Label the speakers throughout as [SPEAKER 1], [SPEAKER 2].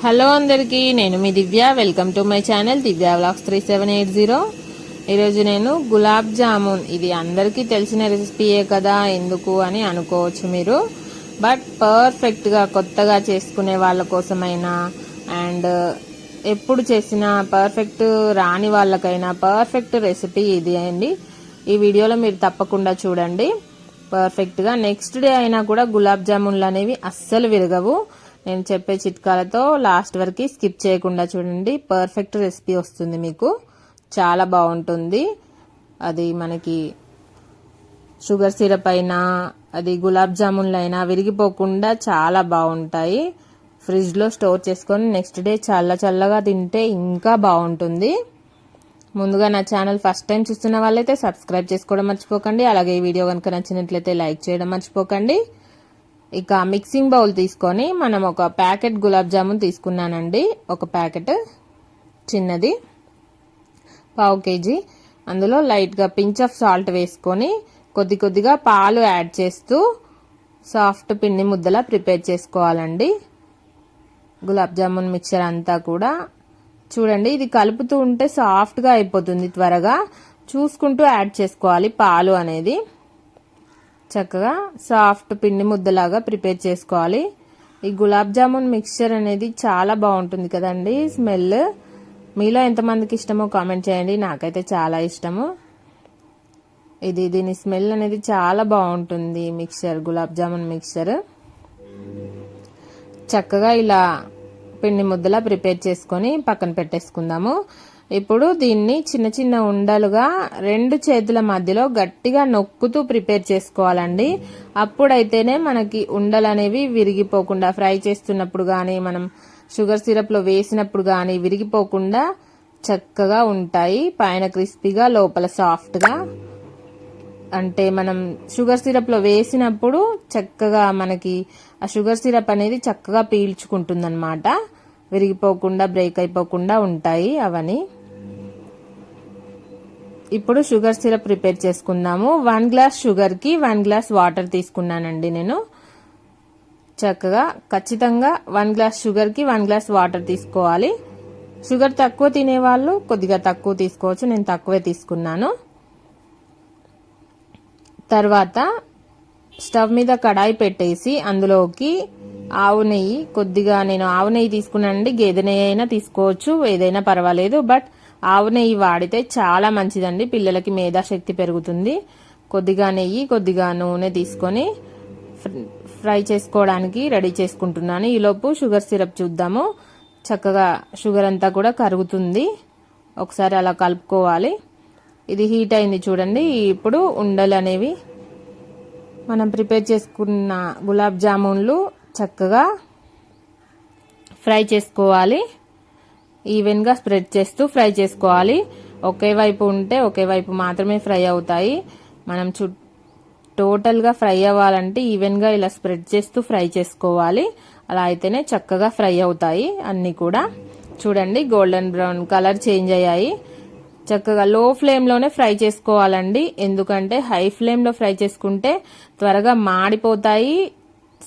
[SPEAKER 1] Hello అందరికీ నేను మీ Divya. Welcome to my channel Divya vlogs three seven eight zero ఈరోజు నేను గులాబ్ జామున్. ఇది అందరికీ తెలిసిన రెసిపీయే కదా ఎందుకు అని అనుకోవచ్చు మీరు. బట్ పర్ఫెక్ట్గా కొత్తగా చేసుకునే వాళ్ళ కోసమైనా అండ్ uh, ఎప్పుడు చేసిన పర్ఫెక్ట్ రాని వాళ్ళకైనా పర్ఫెక్ట్ రెసిపీ ఇది అండి. ఈ వీడియోలో మీరు తప్పకుండా చూడండి. పర్ఫెక్ట్గా నెక్స్ట్ డే అయినా కూడా గులాబ్ జామున్లు అనేవి అస్సలు విరగవు. నేను చెప్పే చిట్కాలతో లాస్ట్ వరకు స్కిప్ చేయకుండా చూడండి. పర్ఫెక్ట్ రెసిపీ వస్తుంది మీకు. చాలా బాగుంటుంది. అది మనకి షుగర్ సిరప్ అయినా అది గులాబ్ జామున్లు అయినా విరిగిపోకుండా చాలా బాగుంటాయి. ఫ్రిడ్జ్లో స్టోర్ చేసుకొని నెక్స్ట్ డే చల్ల చల్లగా తింటే ఇంకా బాగుంటుంది. ముందుగా నా ఛానల్ ఫస్ట్ టైం చూస్తున్న వాళ్ళైతే సబ్స్క్రైబ్ చేసుకోవడం మర్చిపోకండి. అలాగే ఈ వీడియో కనుక నచ్చినట్లయితే లైక్ చేయడం మర్చిపోకండి. ఇక మిక్సింగ్ బౌల్ తీసుకొని మనం ఒక ప్యాకెట్ గులాబ్ జామున్ తీసుకున్నానండి. ఒక ప్యాకెట్ చిన్నది. పావు కేజీ. అందులో లైట్గా పించ్ ఆఫ్ సాల్ట్ వేసుకొని కొద్ది కొద్దిగా పాలు యాడ్ చేస్తూ సాఫ్ట్ పిండి ముద్దలా ప్రిపేర్ చేసుకోవాలండి. గులాబ్ జామున్ మిక్చర్ అంతా కూడా. చూడండి ఇది కలుపుతూ ఉంటే సాఫ్ట్గా అయిపోతుంది త్వరగా. చూసుకుంటూ యాడ్ చేసుకోవాలి పాలు అనేది. చక్కగా సాఫ్ట్ పిండి ముద్దలాగా ప్రిపేర్ చేసుకోవాలి. ఈ గులాబ్ జామున్ మిక్చర్ అనేది చాలా బాగుంటుంది కదండి స్మెల్. మీలో ఎంతమందికి ఇష్టమో కామెంట్ చేయండి నాకైతే చాలా ఇష్టము. ఇది దీని స్మెల్ అనేది చాలా బాగుంటుంది మిక్సర్ గులాబ్ జామున్ మిక్సర్ చక్కగా ఇలా పిండి ముద్దలా ప్రిపేర్ చేసుకొని పక్కన పెట్టేసుకుందాము. ఇప్పుడు దీన్ని చిన్న చిన్న ఉండలుగా రెండు చేతుల మధ్యలో గట్టిగా నొక్కుతూ ప్రిపేర్ చేసుకోవాలండి. అప్పుడైతేనే మనకి ఉండలు అనేవి విరిగిపోకుండా ఫ్రై చేస్తున్నప్పుడు కానీ మనం షుగర్ సిరప్లో వేసినప్పుడు కానీ విరిగిపోకుండా చక్కగా ఉంటాయి. పైన క్రిస్పీగా లోపల సాఫ్ట్గా. అంటే మనం షుగర్ సిరప్లో వేసినప్పుడు చక్కగా మనకి ఆ షుగర్ సిరప్ అనేది చక్కగా పీల్చుకుంటుందన్నమాట. విరిగిపోకుండా బ్రేక్ అయిపోకుండా ఉంటాయి అవన్నీ. ఇప్పుడు షుగర్ సిరప్ ప్రిపేర్ చేసుకుందాము. వన్ గ్లాస్ షుగర్కి వన్ గ్లాస్ వాటర్ తీసుకున్నానండి నేను. చక్కగా ఖచ్చితంగా వన్ గ్లాస్ షుగర్కి వన్ గ్లాస్ వాటర్ తీసుకోవాలి. షుగర్ తక్కువ తినేవాళ్ళు కొద్దిగా తక్కువ తీసుకోవచ్చు. నేను తక్కువే తీసుకున్నాను. తర్వాత స్టవ్ మీద కడాయి పెట్టేసి అందులోకి ఆవు నెయ్యి కొద్దిగా నేను ఆవు నెయ్యి తీసుకున్నానండి. గేదె నెయ్యి అయినా తీసుకోవచ్చు. ఏదైనా పర్వాలేదు. బట్ ఆవు నెయ్యి వాడితే చాలా మంచిదండి. పిల్లలకి మేధాశక్తి పెరుగుతుంది. కొద్దిగా నెయ్యి కొద్దిగా నూనె తీసుకొని ఫ్రై చేసుకోవడానికి రెడీ చేసుకుంటున్నాను. ఈలోపు షుగర్ సిరప్ చూద్దాము. చక్కగా షుగర్ అంతా కూడా కరుగుతుంది. ఒకసారి అలా కలుపుకోవాలి. ఇది హీట్ అయింది చూడండి. ఇప్పుడు ఉండలు అనేవి మనం ప్రిపేర్ చేసుకున్న గులాబ్ జామున్లు చక్కగా ఫ్రై చేసుకోవాలి. ఈవెన్గా స్ప్రెడ్ చేస్తూ ఫ్రై చేసుకోవాలి. ఒకే వైపు ఉంటే ఒకే వైపు మాత్రమే ఫ్రై అవుతాయి. మనం చు టోటల్గా ఫ్రై అవ్వాలంటే ఈవెన్గా ఇలా స్ప్రెడ్ చేస్తూ ఫ్రై చేసుకోవాలి. అలా అయితేనే చక్కగా ఫ్రై అవుతాయి అన్నీ కూడా. చూడండి గోల్డెన్ బ్రౌన్ కలర్ చేంజ్ అయ్యాయి. చక్కగా లో ఫ్లేమ్లోనే ఫ్రై చేసుకోవాలండి. ఎందుకంటే హై ఫ్లేమ్లో ఫ్రై చేసుకుంటే త్వరగా మాడిపోతాయి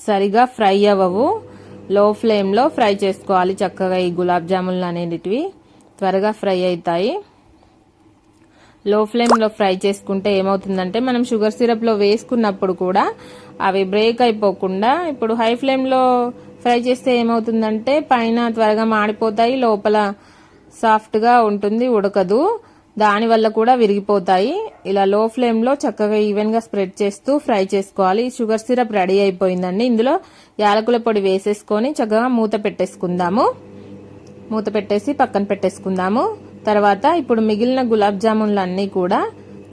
[SPEAKER 1] సరిగా ఫ్రై అవ్వవు. లో ఫ్లేమ్లో ఫ్రై చేసుకోవాలి చక్కగా ఈ గులాబ్ జామున్లు అనేటివి. త్వరగా ఫ్రై అవుతాయి లో ఫ్లేమ్లో ఫ్రై చేసుకుంటే ఏమవుతుందంటే మనం షుగర్ సిరప్లో వేసుకున్నప్పుడు కూడా అవి బ్రేక్ అయిపోకుండా ఇప్పుడు హై ఫ్లేమ్లో ఫ్రై చేస్తే ఏమవుతుందంటే పైన త్వరగా మాడిపోతాయి లోపల సాఫ్ట్గా ఉంటుంది ఉడకదు. దానివల్ల కూడా విరిగిపోతాయి. ఇలా లో ఫ్లేమ్లో చక్కగా ఈవెన్గా స్ప్రెడ్ చేస్తూ ఫ్రై చేసుకోవాలి. షుగర్ సిరప్ రెడీ అయిపోయిందండి. ఇందులో యాలకుల పొడి వేసేసుకొని చక్కగా మూత పెట్టేసుకుందాము. మూత పెట్టేసి పక్కన పెట్టేసుకుందాము. తర్వాత ఇప్పుడు మిగిలిన గులాబ్ జామున్లు అన్నీ కూడా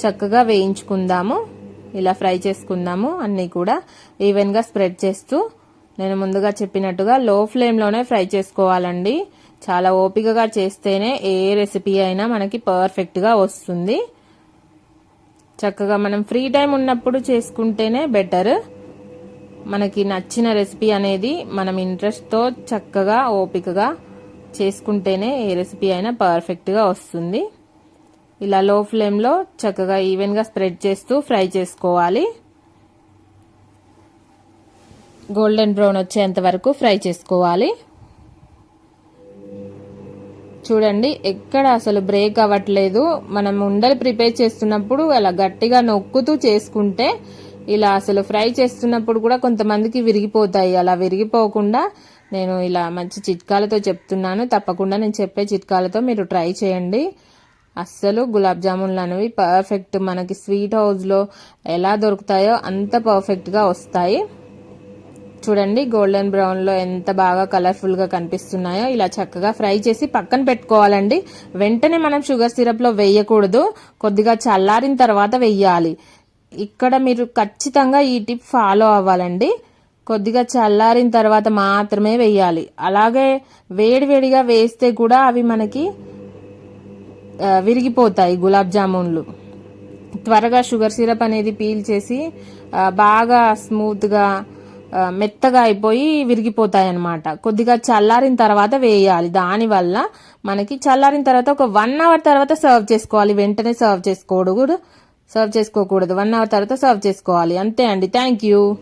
[SPEAKER 1] చక్కగా వేయించుకుందాము. ఇలా ఫ్రై చేసుకుందాము అన్నీ కూడా ఈవెన్గా స్ప్రెడ్ చేస్తూ. నేను ముందుగా చెప్పినట్టుగా లో ఫ్లేమ్లోనే ఫ్రై చేసుకోవాలండి. చాలా ఓపికగా చేస్తేనే ఏ రెసిపీ అయినా మనకి పర్ఫెక్ట్గా వస్తుంది. చక్కగా మనం ఫ్రీ టైం ఉన్నప్పుడు చేసుకుంటేనే బెటర్ మనకి నచ్చిన రెసిపీ అనేది మనం ఇంట్రెస్ట్తో చక్కగా ఓపికగా చేసుకుంటేనే ఏ రెసిపీ అయినా పర్ఫెక్ట్గా వస్తుంది. ఇలా లో ఫ్లేమ్లో చక్కగా ఈవెన్గా స్ప్రెడ్ చేస్తూ ఫ్రై చేసుకోవాలి. గోల్డెన్ బ్రౌన్ వచ్చేంత వరకు ఫ్రై చేసుకోవాలి. చూడండి ఎక్కడ అసలు బ్రేక్ అవ్వట్లేదు. మనం ఉండలు ప్రిపేర్ చేస్తున్నప్పుడు అలా గట్టిగా నొక్కుతూ చేసుకుంటే ఇలా అసలు ఫ్రై చేస్తున్నప్పుడు కూడా కొంతమందికి విరిగిపోతాయి. అలా విరిగిపోకుండా నేను ఇలా మంచి చిట్కాలతో చెప్తున్నాను. తప్పకుండా నేను చెప్పే చిట్కాలతో మీరు ట్రై చేయండి. అస్సలు గులాబ్ జామున్లు అనేవి పర్ఫెక్ట్ మనకి స్వీట్ హౌస్లో ఎలా దొరుకుతాయో అంత పర్ఫెక్ట్గా వస్తాయి. చూడండి గోల్డెన్ బ్రౌన్లో ఎంత బాగా కలర్ఫుల్గా కనిపిస్తున్నాయో. ఇలా చక్కగా ఫ్రై చేసి పక్కన పెట్టుకోవాలండి. వెంటనే మనం షుగర్ సిరప్లో వేయకూడదు. కొద్దిగా చల్లారిన తర్వాత వెయ్యాలి ఇక్కడ మీరు ఖచ్చితంగా ఈ టిప్ ఫాలో అవ్వాలండి. కొద్దిగా చల్లారిన తర్వాత మాత్రమే వేయాలి. అలాగే వేడివేడిగా వేస్తే కూడా అవి మనకి విరిగిపోతాయి గులాబ్ జామున్లు. త్వరగా షుగర్ సిరప్ అనేది పీల్ చేసి బాగా స్మూత్గా మెత్తగా అయిపోయి విరిగిపోతాయి అన్నమాట కొద్దిగా చల్లారిన తర్వాత వేయాలి. దానివల్ల మనకి చల్లారిన తర్వాత ఒక వన్ అవర్ తర్వాత సర్వ్ చేసుకోవాలి. వెంటనే సర్వ్ చేసుకోకూడదు. సర్వ్ చేసుకోకూడదు. వన్ అవర్ తర్వాత సర్వ్ చేసుకోవాలి. అంతే అండి. Thank you.